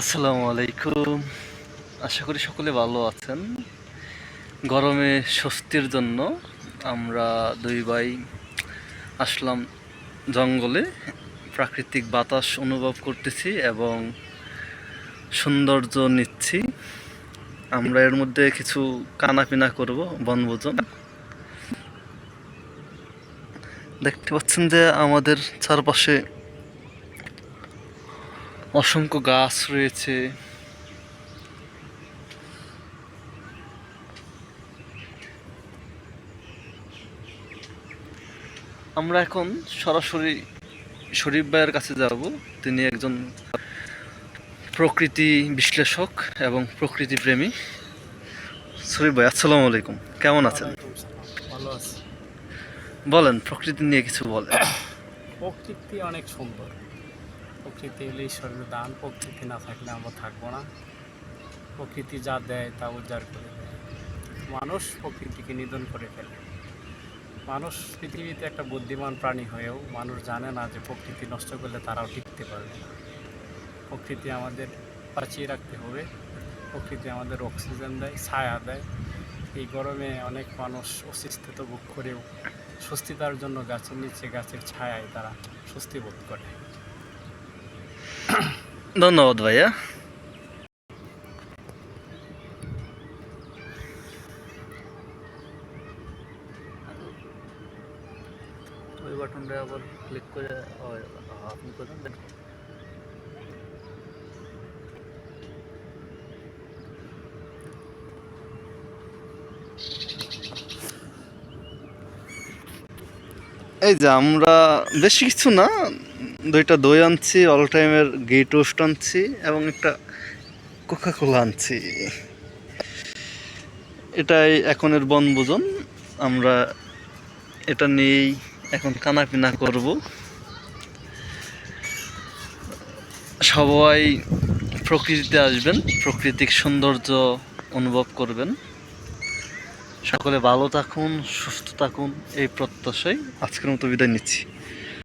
আসসালামু আলাইকুম। আশা করি সকলে ভালো আছেন। গরমে স্বস্তির জন্য আমরা দুই ভাই আসলাম জঙ্গলে। প্রাকৃতিক বাতাস অনুভব করতেছি এবং সৌন্দর্য নিচ্ছি। আমরা এর মধ্যে কিছু কানাপিনা করব, বনভোজন। দেখতে পাচ্ছেন যে আমাদের চারপাশে অসংখ্য গাছ রয়েছে। আমরা এখন সরাসরি শরীফ ভাইয়ের কাছে যাব। তিনি একজন প্রকৃতি বিশ্লেষক এবং প্রকৃতি প্রেমী। শরীফ ভাই আসসালামু আলাইকুম। কেমন আছেন? ভালো আছে। বলেন প্রকৃতি নিয়ে কিছু বলেন। প্রকৃতি অনেক সুন্দর। প্রকৃতি হলে ঈশ্বরের দান প্রকৃতি না থাকলে আমরা থাকব না। প্রকৃতি যা দেয় তা উজাড় করে মানুষ প্রকৃতিকে নিধন করে ফেলে। মানুষ পৃথিবীতে একটা বুদ্ধিমান প্রাণী হয়েও মানুষ জানে না যে প্রকৃতি নষ্ট করলে তারাও টিকতে পারবে না। প্রকৃতি আমাদের বাঁচিয়ে রাখতে হবে। প্রকৃতি আমাদের অক্সিজেন দেয়, ছায়া দেয়। এই গরমে অনেক মানুষ অসুস্থিত ভোগ করেও স্বস্তিতার জন্য গাছের নিচে গাছের ছায়ায় তারা স্বস্তি বোধ করে। ধন্যবাদ ভাইয়া ওই বাটনটা আবার ক্লিক করে আপনি এই যে আমরা বেশি কিছু না দুইটা দই আনছি অল টাইমের ঘি টোস্ট আনছি এবং একটা কোকা কোলা আনছি। এটাই এখনের বনভোজন। আমরা এটা নিয়েই এখন কানাপিনা করব। সবাই প্রকৃতিতে আসবেন, প্রাকৃতিক সৌন্দর্য অনুভব করবেন। সকলে ভালো থাকুন, সুস্থ থাকুন, এই প্রত্যাশায় আজকের মতো বিদায় নিচ্ছি।